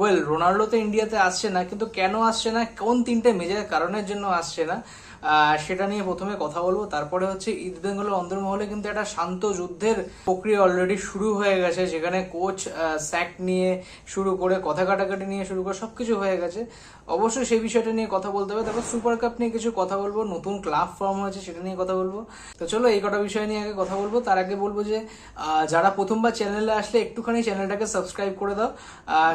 Well Ronaldo তো ইন্ডিয়াতে আসছে না, কিন্তু কেন আসছে না, কোন তিনটে মেজর কারণের জন্য আসছে না সেটা নিয়ে প্রথমে কথা বলব। তারপরে হচ্ছে ইস্ট বেঙ্গলের অন্তর্মহলে কিন্তু একটা শান্ত যুদ্ধের প্রক্রিয়া অলরেডি শুরু হয়ে গেছে, যেখানে কোচ স্যাক নিয়ে শুরু করে, কথা কাটাকাটি নিয়ে শুরু করে, সবকিছু হয়ে গেছে। অবশ্যই সেই বিষয়টা নিয়ে কথা বলতে হবে। তারপর সুপার কাপ নিয়ে কিছু কথা বলব, নতুন ক্লাব ফর্ম হয়েছে, সেটা নিয়ে কথা বলব। তো চলো, এই কটা বিষয় নিয়ে আগে কথা বলব। তার আগে বলব যে যারা প্রথমবার চ্যানেলে আসলে একটুখানি চ্যানেলটাকে সাবস্ক্রাইব করে দাও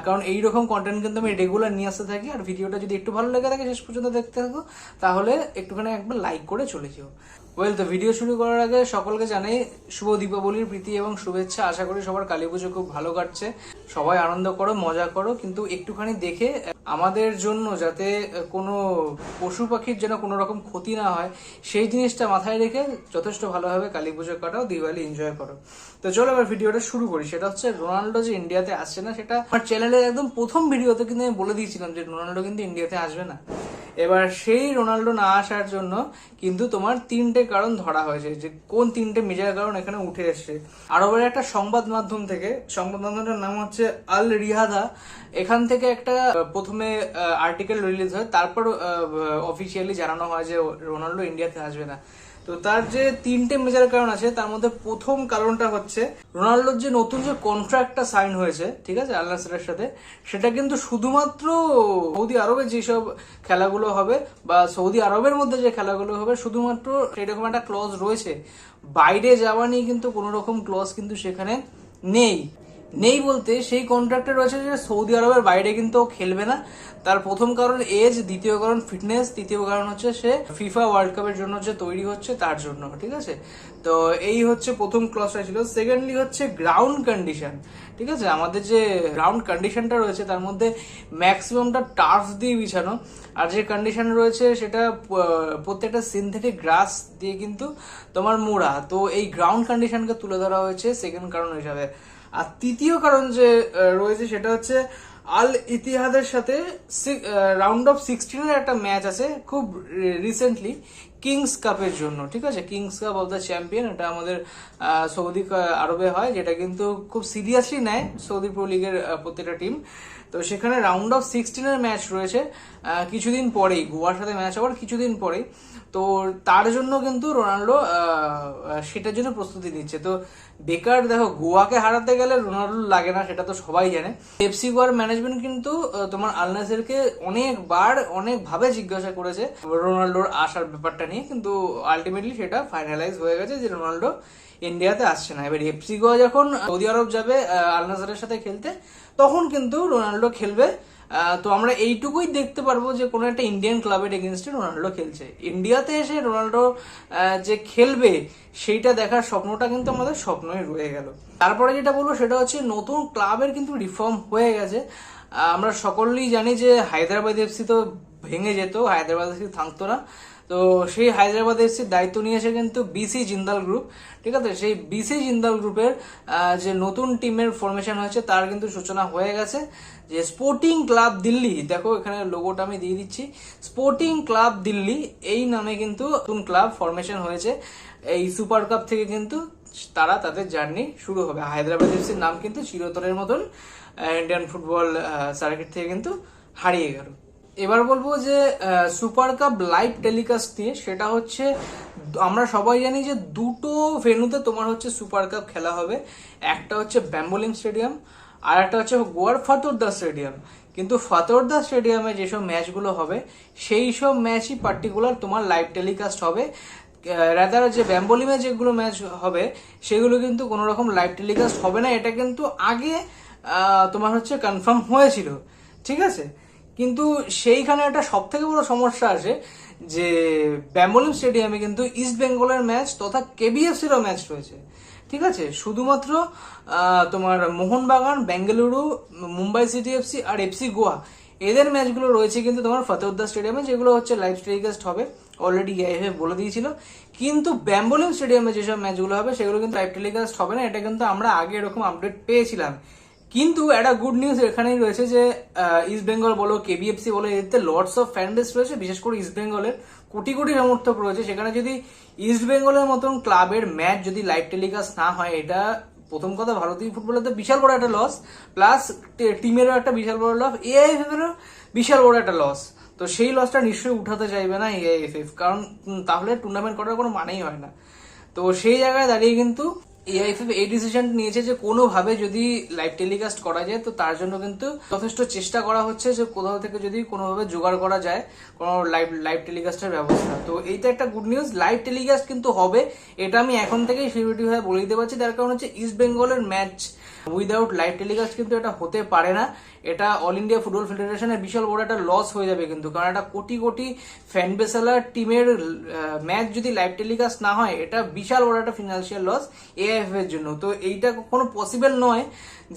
কারণ কারণ এইরকম কন্টেন্ট কিন্তু আমি রেগুলার নিয়ে আসতে থাকি। আর ভিডিওটা যদি একটু ভালো লেগে থাকে, শেষ পর্যন্ত দেখতে থাকো, তাহলে একটুখানি একবার লাইক করে চলে যেও। ওয়েল তো ভিডিও শুরু করার আগে সকলকে জানাই শুভ দীপাবলির প্রীতি এবং শুভেচ্ছা। আশা করি সবার কালী পুজো খুব ভালো কাটছে। সবাই আনন্দ করো, মজা করো, কিন্তু একটুখানি দেখে আমাদের জন্য যাতে কোনো পশু পাখির যেন কোনো রকম ক্ষতি না হয়, সেই জিনিসটা মাথায় রেখে যথেষ্ট ভালোভাবে কালী পুজো কাটাও, দিওয়ালি এনজয় করো। তো চলো এবার ভিডিওটা শুরু করি। সেটা হচ্ছে রোনাল্ডো যে ইন্ডিয়াতে আসছে না, সেটা আমার চ্যানেলের একদম প্রথম ভিডিওতে কিন্তু আমি বলে দিয়েছিলাম যে রোনাল্ডো কিন্তু ইন্ডিয়াতে আসবে না। এবার সেই রোনাল্ডো না আসার জন্য কিন্তু তোমার তিনটে কারণ ধরা হয়েছে যে কোন তিনটে মেজার কারণ এখানে উঠে এসছে। আরবের একটা সংবাদ মাধ্যম থেকে, সংবাদ মাধ্যমটার নাম হচ্ছে আল রিহাদা এখান থেকে একটা প্রথমে আর্টিকেল রিলিজ হয়, তারপর অফিসিয়ালি জানানো হয় যে রোনাল্ডো ইন্ডিয়াতে আসবে না। তো তার যে তিনটে মেজার কারণ আছে, তার মধ্যে প্রথম কারণটা হচ্ছে, রোনাল্ডোর যে নতুন যে কন্ট্রাক্টটা সাইন হয়েছে, ঠিক আছে আল নাসেরের সাথে, সেটা কিন্তু শুধুমাত্র সৌদি আরবে যেসব খেলাগুলো হবে বা সৌদি আরবের মধ্যে যে খেলাগুলো হবে, শুধুমাত্র সেরকম একটা ক্লজ রয়েছে। বাইরে যাওয়া নিয়ে কিন্তু কোনো রকম ক্লজ কিন্তু সেখানে নেই। নেই বলতে, সেই কন্ট্রাক্টে রয়েছে যে সৌদি আরবের বাইরে কিন্তু খেলবে না। তার প্রথম কারণ এজ দ্বিতীয় কারণ ফিটনেস তৃতীয় কারণ হচ্ছে সে ফিফা ওয়ার্ল্ড কাপের জন্য যে তৈরি হচ্ছে তার জন্য, ঠিক আছে? তো এই হচ্ছে প্রথম ক্লসটা ছিল। সেকেন্ডলি হচ্ছে গ্রাউন্ড কন্ডিশন ঠিক আছে? আমাদের যে গ্রাউন্ড কন্ডিশনটা রয়েছে, তার মধ্যে ম্যাক্সিমামটা টার্ফ দিয়ে বিছানো। আর যে কন্ডিশন রয়েছে, সেটা প্রত্যেকটা সিনথেটিক গ্রাস দিয়ে কিন্তু তোমার মোড়া। তো এই গ্রাউন্ড কন্ডিশনকে তুলে ধরা হয়েছে সেকেন্ড কারণ হিসাবে। আর তৃতীয় কারণ যে রয়েছে সেটা হচ্ছে আল ইতিহাদের সাথে রাউন্ড অফ সিক্সটিনের একটা ম্যাচ আছে খুব রিসেন্টলি কিংস কাপের জন্য, ঠিক আছে? Kings cup of the champion এটা আমাদের সৌদি আরবে হয়, যেটা কিন্তু খুব সিরিয়াসলি নেয় সৌদি প্রো লিগের প্রত্যেকটা টিম তো সেখানে রাউন্ড অফ সিক্সটিনের ম্যাচ রয়েছে কিছুদিন পরেই, গোয়ার সাথে ম্যাচ হওয়ার কিছুদিন পরেই। তো তার জন্য কিন্তু রোনাল্ডো সেটার জন্য প্রস্তুতি নিচ্ছে। তো বেকার, দেখো, গোয়াকে হারাতে গেলে রোনাল্ডো লাগে না, সেটা তো সবাই জানে। এফসি গোয়ার ম্যানেজমেন্ট কিন্তু তোমার আলনাসেরকে অনেকবার, অনেকভাবে জিজ্ঞাসা করেছে রোনাল্ডোর আসার ব্যাপারটা নিয়ে। কিন্তু আলটিমেটলি সেটা ফাইনালাইজ হয়ে গেছে যে রোনাল্ডো ইন্ডিয়াতে আসছে না। এবার এফসি গোয়া যখন সৌদি আরব যাবে আলনাসারের সাথে খেলতে তখন কিন্তু রোনাল্ডো খেলবে। তো আমরা এইটুকুই দেখতে পারব যে কোনো একটা ইন্ডিয়ান ক্লাবের এগেনস্টে রোনাল্ডো খেলছে। ইন্ডিয়াতে এসে রোনাল্ডো যে খেলবে, সেইটা দেখার স্বপ্নটা কিন্তু আমাদের স্বপ্নই রয়ে গেল। তারপরে যেটা বলব সেটা হচ্ছে নতুন ক্লাবের কিন্তু রিফর্ম হয়ে গেছে। আমরা সকলেই জানি যে হায়দ্রাবাদ এফসি তো ভেঙে যেত, হায়দ্রাবাদ এফসি থাকতো না। তো সেই হায়দ্রাবাদ এফসির দায়িত্ব নিয়েছে কিন্তু বিসি জিন্দাল গ্রুপ ঠিক আছে? সেই বিসি জিন্দাল গ্রুপের যে নতুন টিমের ফরমেশন হয়েছে, তার কিন্তু সূচনা হয়ে গেছে যে স্পোর্টিং ক্লাব দিল্লি, দেখো এখানে লোগোটা আমি দিয়ে দিচ্ছি। স্পোর্টিং ক্লাব দিল্লি, এই নামে কিন্তু নতুন ক্লাব ফরমেশন হয়েছে। এই সুপার কাপ থেকে কিন্তু তারা তাদের জার্নি শুরু হবে। হায়দ্রাবাদ এফসির নাম কিন্তু চিরতরের মতন ইন্ডিয়ান ফুটবল সার্কিট থেকে কিন্তু হারিয়ে গেল। এবার বলব যে সুপার কাপ লাইভ টেলিকাস্ট নিয়ে, সেটা হচ্ছে, আমরা সবাই জানি যে দুটো ভেন্যুতে তোমার হচ্ছে সুপার কাপ খেলা হবে। একটা হচ্ছে ব্যাম্বোলিম স্টেডিয়াম, আর একটা হচ্ছে গোয়ার ফাতোরদা স্টেডিয়াম। কিন্তু ফাতোরদা স্টেডিয়ামে যেসব ম্যাচগুলো হবে, সেই সব ম্যাচই পার্টিকুলার তোমার লাইভ টেলিকাস্ট হবে। রাদার যে ব্যাম্বোলিমে যেগুলো ম্যাচ হবে, সেগুলো কিন্তু কোনো রকম লাইভ টেলিকাস্ট হবে না। এটা কিন্তু আগে তোমার হচ্ছে কনফার্ম হয়েছিল। ঠিক আছে? কিন্তু সেইখানে একটা সব থেকে বড় সমস্যা আছে যে ব্যাম্বোলিম স্টেডিয়ামে কিন্তু ইস্ট বেঙ্গলের ম্যাচ তথা কেবিএফসিরও ম্যাচ রয়েছে। ঠিক আছে? শুধুমাত্র তোমার মোহনবাগান, বেঙ্গালুরু, মুম্বাই সিটি এফসি আর এফসি গোয়া, এদের ম্যাচগুলো রয়েছে কিন্তু তোমার ফতেউদ্দা স্টেডিয়ামে, যেগুলো হচ্ছে লাইভ টেলিকাস্ট হবে, অলরেডি এআইএফ বলে দিয়েছিল। কিন্তু ব্যাম্বোলিম স্টেডিয়ামে যেসব ম্যাচগুলো হবে, সেগুলো কিন্তু লাইভ টেলিকাস্ট হবে না। এটা কিন্তু আমরা আগে এরকম আপডেট পেয়েছিলাম। কিন্তু একটা গুড নিউজ এখানেই রয়েছে যে ইস্ট বেঙ্গল বলো কেবিএফসি বলো, এতে লর্ডস অফ ফ্যান বেস রয়েছে, বিশেষ করে ইস্ট বেঙ্গলের কোটি কোটি সমর্থক রয়েছে। সেখানে যদি ইস্ট বেঙ্গলের মতন ক্লাবের ম্যাচ যদি লাইভ টেলিকাস্ট না হয়, এটা প্রথম কথা, ভারতীয় ফুটবলের তো বিশাল বড় একটা লস প্লাস টিমেরও একটা বিশাল বড় লস এআইএফএফেরও বিশাল বড় একটা লস তো সেই লসটা নিশ্চয়ই উঠাতে চাইবে না এআইএফএফ কারণ তাহলে টুর্নামেন্ট করার কোনো মানেই হয় না। তো সেই জায়গায় দাঁড়িয়ে কিন্তু এআইএফএফ এই ডিসিশন নিয়েছে যে কোনোভাবে যদি লাইভ টেলিকাস্ট করা যায়, তো তার জন্য কিন্তু যথেষ্ট চেষ্টা করা হচ্ছে যে কোথাও থেকে যদি কোনোভাবে জোগাড় করা যায়, কোনো লাইভ লাইভ টেলিকাস্টের ব্যবস্থা। তো এইটা একটা গুড নিউজ লাইভ টেলিকাস্ট কিন্তু হবে। এটা আমি এখন থেকেই সিউরিটি হয়ে বলে দিতে পারছি। তার কারণ হচ্ছে ইস্ট বেঙ্গলের ম্যাচ উইদাউট লাইভ টেলিকাস্ট কিন্তু এটা হতে পারে না। এটা অল ইন্ডিয়া ফুটবল ফেডারেশনের বিশাল বড় একটা লস হয়ে যাবে কিন্তু। কারণ একটা কোটি কোটি ফ্যান বেসালার টিমের ম্যাচ যদি লাইভ টেলিকাস্ট না হয়, এটা বিশাল বড় একটা ফিনান্সিয়াল লস এআইএফ এর জন্য। তো এইটা কোনো পসিবল নয়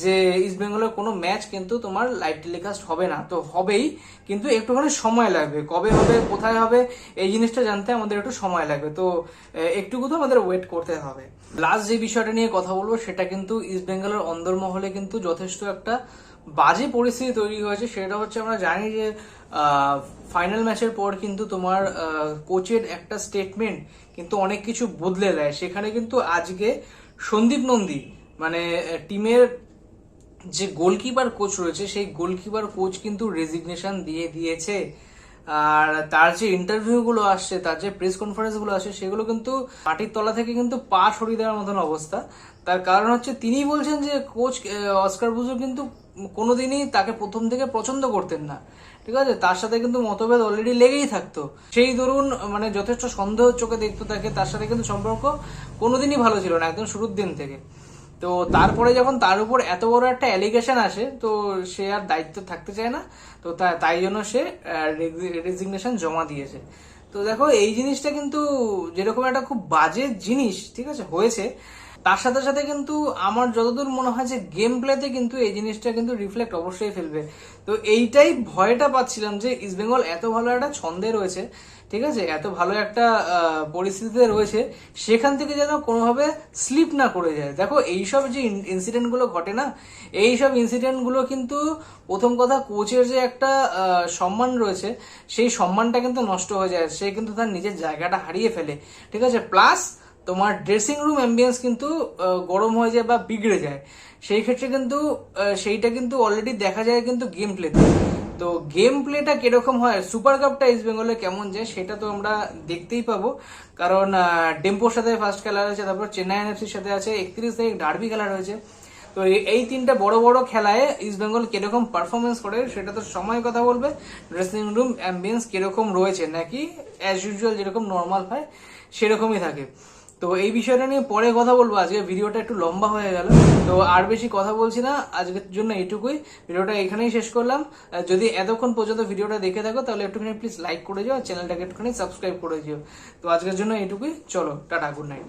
যে ইস্ট বেঙ্গলের কোনো ম্যাচ কিন্তু তোমার লাইভ টেলিকাস্ট হবে না। তো হবেই, কিন্তু একটুখানি সময় লাগবে। কবে হবে, কোথায় হবে, এই জিনিসটা জানতে আমাদের একটু সময় লাগবে। তো একটুকু তো আমাদের ওয়েট করতে হবে। লাস্ট যে বিষয়টা নিয়ে কথা বলব, সেটা কিন্তু ইস্ট বেঙ্গলের অন্দরমহলে কিন্তু যথেষ্ট একটা বাজে পরিস্থিতি তৈরি হয়েছে, সেটা হচ্ছে আমরা জানি যে ফাইনাল ম্যাচের পর কিন্তু তোমার কোচের একটা স্টেটমেন্ট কিন্তু অনেক কিছু বদলে দেয়। সেখানে কিন্তু আজকে সন্দীপ নন্দী মানে টিমের যে গোলকিপার কোচ রয়েছে, সেই গোলকিপার কোচ কিন্তু রেজিগনেশন দিয়ে দিয়েছে। আর তার যে ইন্টারভিউ গুলো আসছে, তার যে প্রেস কনফারেন্সগুলো আসছে, সেগুলো কিন্তু মাটির তলা থেকে কিন্তু পা সরিয়ে দেওয়ার মতন অবস্থা। তার কারণ হচ্ছে তিনি বলছেন যে কোচ অস্কার বুজো কিন্তু কোনোদিনই তাকে প্রথম থেকে পছন্দ করতেন না। ঠিক আছে? তার সাথে কিন্তু মতভেদ অলরেডি লেগেই থাকতো। সেই ধরুন মানে যথেষ্ট সন্দেহ চোখে দেখতো তাকে, তার সাথে কিন্তু সম্পর্ক কোনোদিনই ভালো ছিল না, একদম শুরুর দিন থেকে। তো তারপরে যখন তার উপর এত বড় একটা অ্যালিগেশন আসে, তো সে আর দায়িত্ব থাকতে চায় না। তো তাই জন্য সে রেজিগনেশন জমা দিয়েছে। তো দেখো, এই জিনিসটা কিন্তু যেরকম একটা খুব বাজে জিনিস, ঠিক আছে? হয়েছে। তার সাথে সাথে কিন্তু আমার যতদূর মনে হয় যে গেম প্লেতে কিন্তু এই জিনিসটা কিন্তু রিফ্লেক্ট অবশ্যই ফেলবে। তো এইটাই ভয়টা পাচ্ছিলাম যে ইস্টবেঙ্গল এত ভালো একটা ছন্দে রয়েছে, ঠিক আছে? এত ভালো একটা পরিস্থিতিতে রয়েছে, সেখান থেকে যেন কোনোভাবে স্লিপ না করে যায়। দেখো, এইসব যে ইনসিডেন্টগুলো ঘটে না, এইসব ইনসিডেন্টগুলো কিন্তু প্রথম কথা কোচের যে একটা সম্মান রয়েছে, সেই সম্মানটা কিন্তু নষ্ট হয়ে যায়। সে কিন্তু তার নিজের জায়গাটা হারিয়ে ফেলে, ঠিক আছে? প্লাস তোমার ড্রেসিং রুম অ্যাম্বিয়েন্স কিন্তু গরম হয়ে যায় বা বিগড়ে যায়। সেই ক্ষেত্রে কিন্তু সেইটা কিন্তু অলরেডি দেখা যায় কিন্তু গেম প্লেতে তো গেম প্লেটা কীরকম হয় সুপার কাপটা ইস্ট বেঙ্গলে কেমন যায়, সেটা তো আমরা দেখতেই পাবো। কারণ ডেম্পোর সাথে ফার্স্ট খেলা রয়েছে তারপর চেন্নাই এনএফসির সাথে আছে, একত্রিশ তারিখ ডার্বি খেলা রয়েছে। তো এই- তিনটা বড় বড় খেলায় ইস্ট বেঙ্গল কীরকম পারফরমেন্স করে, সেটা তো সময় কথা বলবে। ড্রেসিং রুম অ্যাম্বিয়েন্স কীরকম রয়েছে, নাকি অ্যাজ ইউজুয়াল যেরকম নর্মাল হয়, সেরকমই থাকে। তো এই বিষয়টা নিয়ে পরে কথা বলব। আজকে ভিডিওটা একটু লম্বা হয়ে গেল। তো আর বেশি কথা বলছি না। আজকের জন্য এইটুকুই। ভিডিওটা এখানেই শেষ করলাম। যদি এতক্ষণ পর্যন্ত ভিডিওটা দেখে থাকো, তাহলে একটুখানি প্লিজ লাইক করে দিও চ্যানেলটাকে একটুখানি সাবস্ক্রাইব করে দিও। তো আজকের জন্য এইটুকুই। চলো, টাটা গুড নাইট